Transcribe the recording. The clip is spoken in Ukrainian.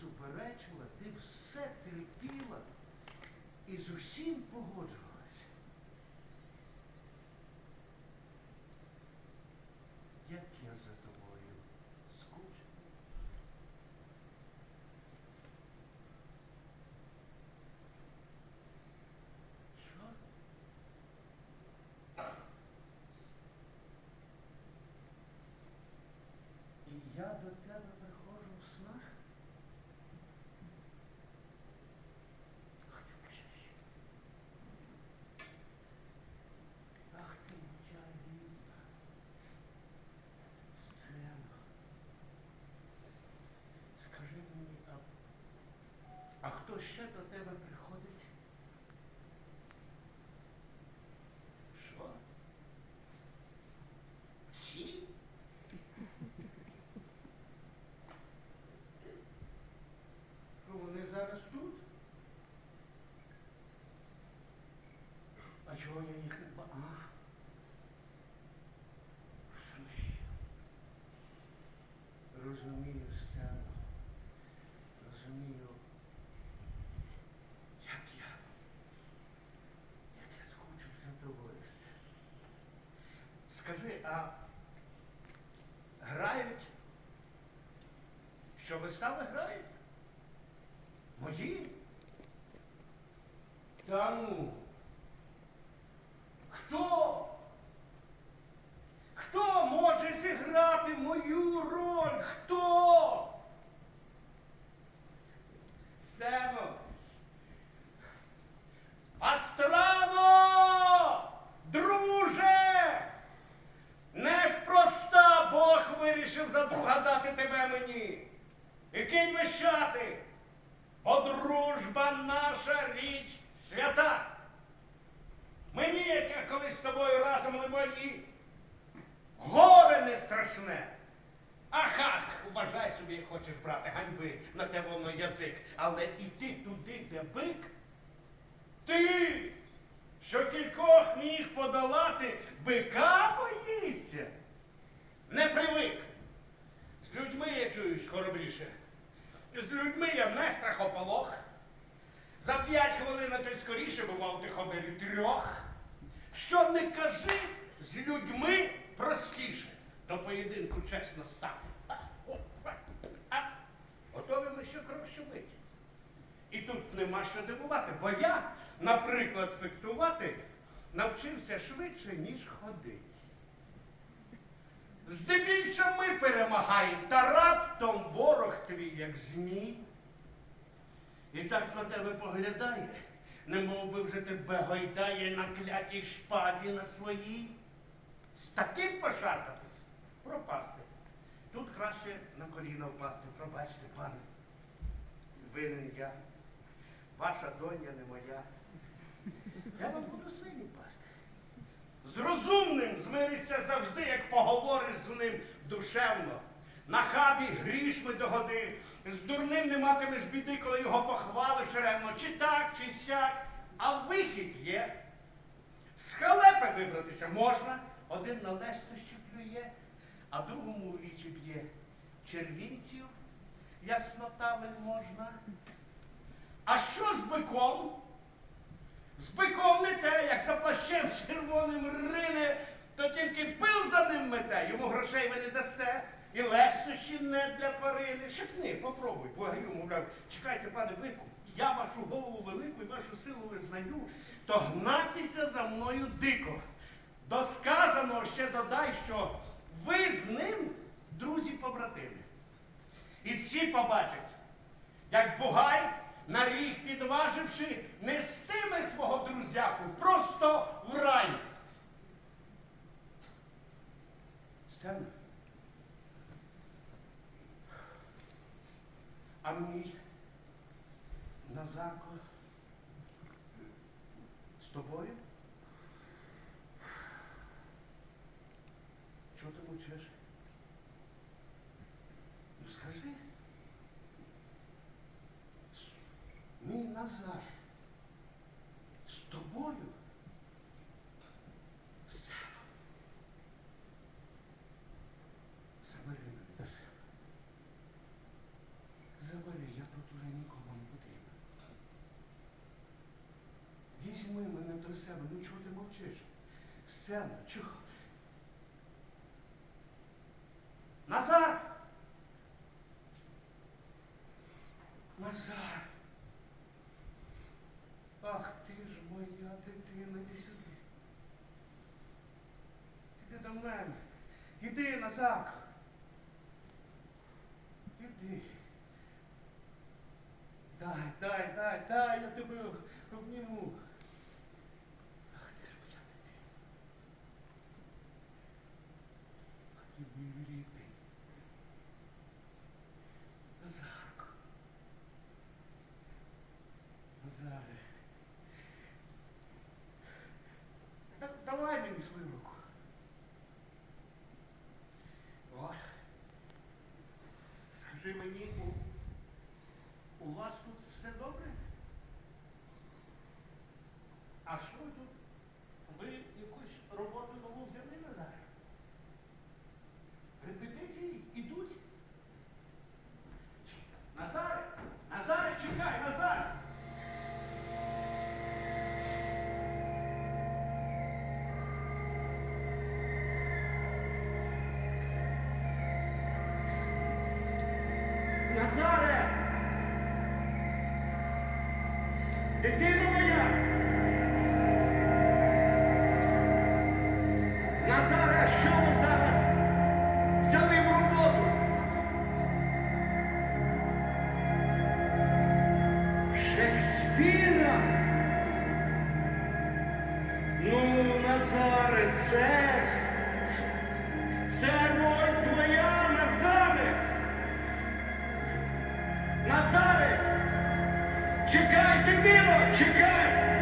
суперечила, ти все терпіла і з усім погоджувалася. Як я за тобою скучив. Що? І я до тебе приходжу в снах? Ах ти моя рідна. Ах ти моя рідна. Сцена. Скажи мені, а, а хто ще до тебе приходить? Що? Всі? Вони зараз тут. А чого я їх не ба... А. Розумію. Розумію сцену. Розумію. Як я. Як я скучив за тобою. сцено. Скажи, а грають? Що вистави грають? Мої? Та ну. І кинь вищати. Бо дружба наша річ свята. Мені, яке колись з тобою разом лимоні, горе не страшне. Ах, ах, вважай собі, як хочеш брати ганьби, на те воно язик. Але іти туди, де бик, ти, що кількох міг подолати, бика боїшся. Не привик. З людьми я чуюсь хоробріше. З людьми я не страхополох. За п'ять хвилин, а то й скоріше бував ти ходив трьох. Що не кажи, з людьми простіше. До поєдинку чесно стати. Готові лише кров щубить. І тут нема що дивувати, бо я, наприклад, фехтувати навчився швидше, ніж ходить. Здебільшого ми перемагаємо, та раптом ворог твій, як змій. І так на тебе поглядає, немов би вже тебе гойдає на клятій шпазі на своїй. З таким пошарпатись, пропасти. Тут краще на коліна впасти. Пробачте, пане. Винен я. Ваша доня не моя. Я вам буду свині пасти. З розумним змиришся завжди, як поговориш з ним душевно. На хабі грішми догоди, з дурним не матимеш біди, коли його похвалиш ревно, чи так, чи сяк. А вихід є. З халепи вибратися можна, один на лестощі плює, а другому у вічі б'є. Червінців яснота можна. А що з биком? З биком не те, як червоним рине, то тільки пил за ним мете, йому грошей ви не дасте. І лестощі не для тварини. Шепни, попробуй, благаю, мовляв, чекайте, пане бику, я вашу голову велику і вашу силу визнаю, то гнатися за мною дико. До сказаного ще додай, що ви з ним друзі-побратими. І всі побачать, як Бугай, на ріг підваживши, нестиме свого друзяку просто в рай. Сцена. А мій Назарко з тобою? Чого ти мовчиш? Назар, з тобою все. Забери мене до себе. Забери, я тут уже нікому не потрібен. Візьми мене до себе, ну чого ти мовчиш? Сема, чого? Назар! Назар! Іди, Назар. Іди. Дай, дай, дай, дай, я тебе обніму. Ах ти ж моя дитина. Ах ти мій рідний. Назарко. Назаре. Да- Давай мені свою руку. Що ви зараз взяли в роботу? Шекспіра? Ну, Назаре, це, це роль твоя, Назаре! Назаре! Чекай, дитино, чекай!